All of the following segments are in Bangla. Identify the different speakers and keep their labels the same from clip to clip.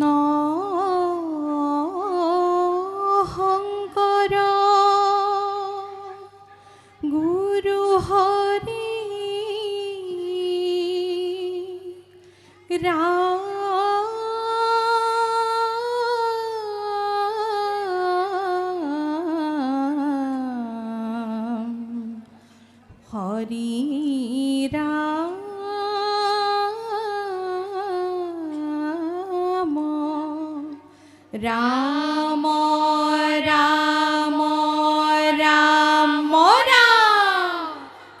Speaker 1: নহংকৰ গুৰু হৰি ৰা হৰি রাম রাম রাম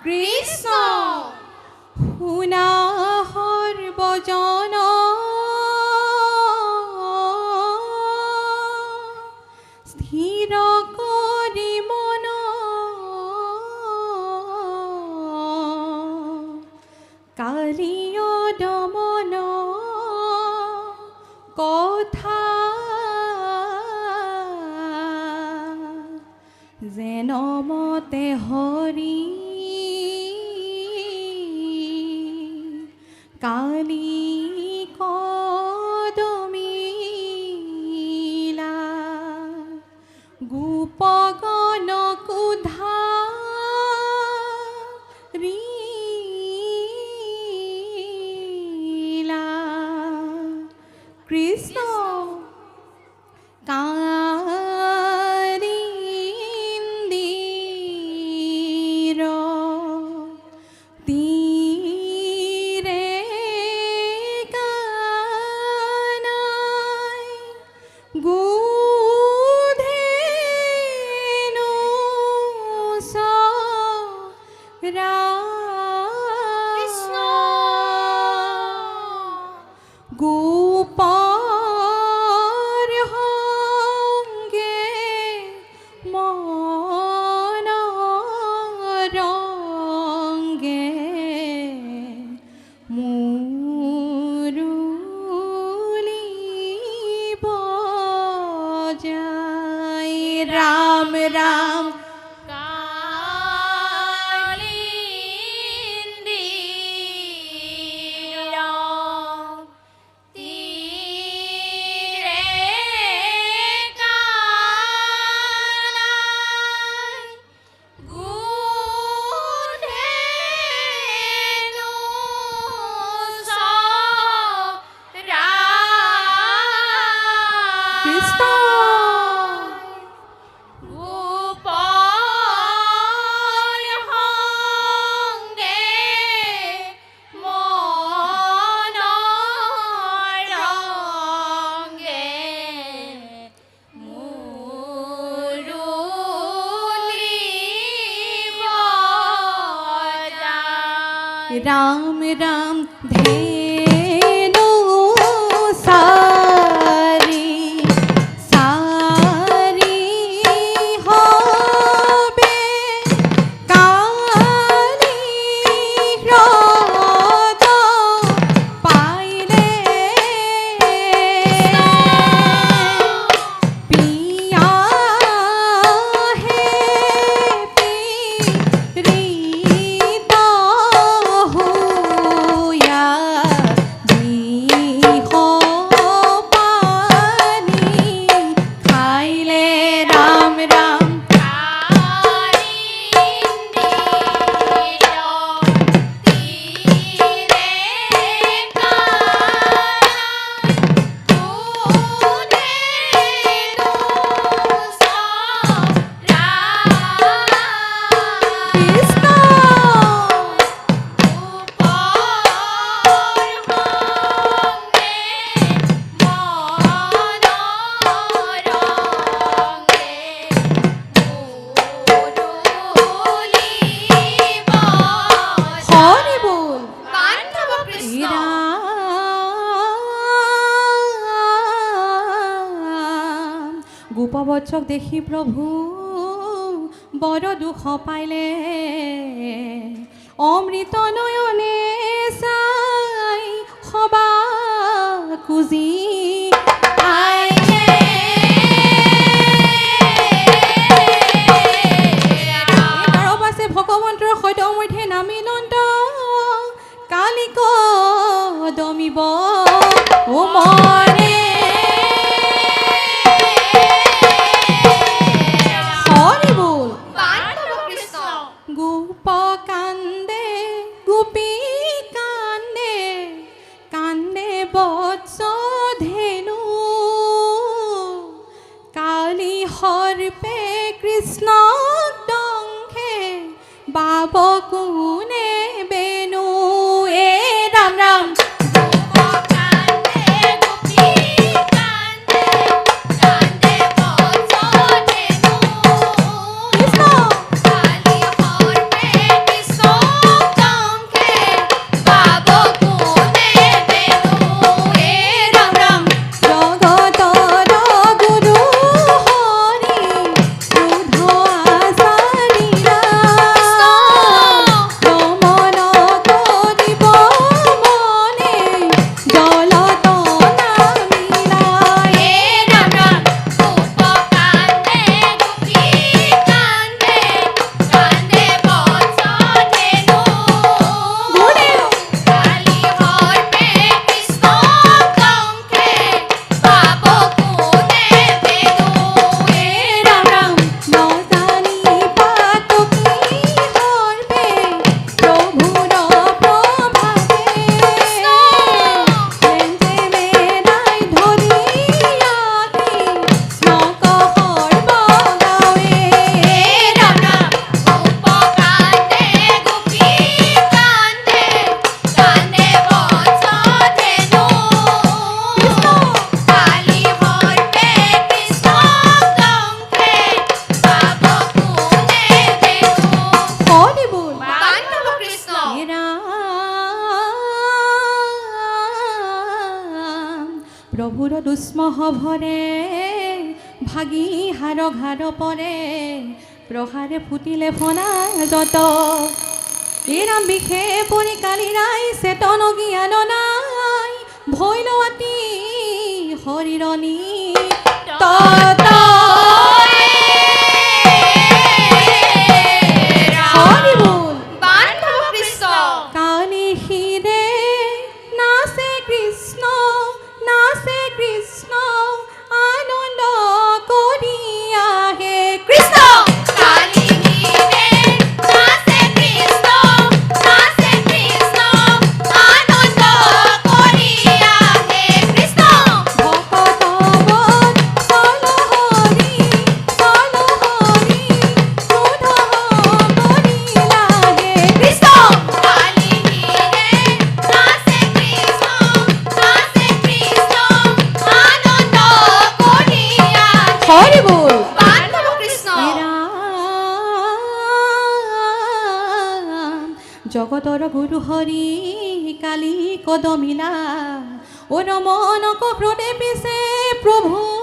Speaker 1: কৃষ্ণ
Speaker 2: হুনা আমরা
Speaker 1: রাম রাম ধে গোপবচক দেখি প্ৰভু বৰ দুখ পাইলে। অমৃত নয়নে চাই সবা কুজি ভীষ্ম ভরে ভাগি হার ঘাড় পরে প্রহারে ফুটিলে ফোনা যত। এরাম বিষে পরি কালি রাই চেতন জ্ঞান নাই ভৈলৱতী হৰিৰণী তত। জগতর
Speaker 2: গুরু হরি
Speaker 1: কালী কদমিলা ও নম নক প্রণে পিছে প্ৰভু